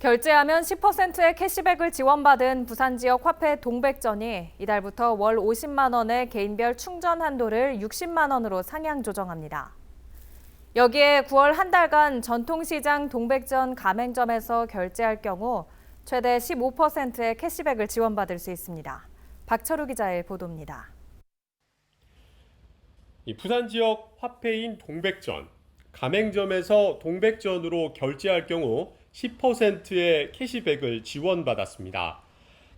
결제하면 10%의 캐시백을 지원받은 부산 지역 화폐 동백전이 이달부터 월 50만 원의 개인별 충전 한도를 60만 원으로 상향 조정합니다. 여기에 9월 한 달간 전통시장 동백전 가맹점에서 결제할 경우 최대 15%의 캐시백을 지원받을 수 있습니다. 박철우 기자의 보도입니다. 이 부산 지역 화폐인 동백전 가맹점에서 동백전으로 결제할 경우 10%의 캐시백을 지원받았습니다.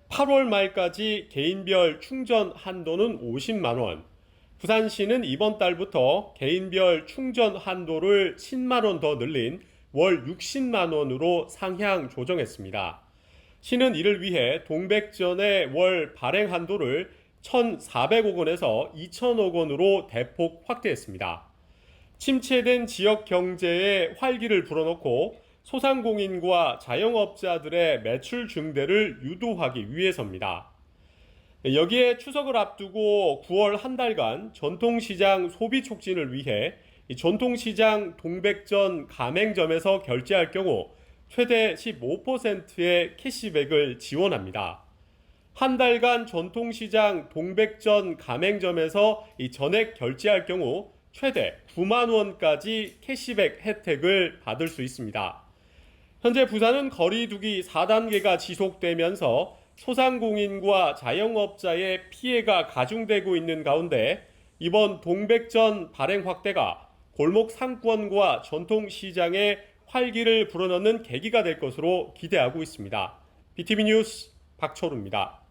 8월 말까지 개인별 충전 한도는 50만 원. 부산시는 이번 달부터 개인별 충전 한도를 10만 원 더 늘린 월 60만 원으로 상향 조정했습니다. 시는 이를 위해 동백전의 월 발행 한도를 1,400억 원에서 2천억 원으로 대폭 확대했습니다. 침체된 지역 경제에 활기를 불어넣고 소상공인과 자영업자들의 매출 증대를 유도하기 위해서입니다. 여기에 추석을 앞두고 9월 한 달간 전통시장 소비 촉진을 위해 이 전통시장 동백전 가맹점에서 결제할 경우 최대 15%의 캐시백을 지원합니다. 한 달간 전통시장 동백전 가맹점에서 이 전액 결제할 경우 최대 9만 원까지 캐시백 혜택을 받을 수 있습니다. 현재 부산은 거리두기 4단계가 지속되면서 소상공인과 자영업자의 피해가 가중되고 있는 가운데 이번 동백전 발행 확대가 골목 상권과 전통시장에 활기를 불어넣는 계기가 될 것으로 기대하고 있습니다. BTV 뉴스 박철우입니다.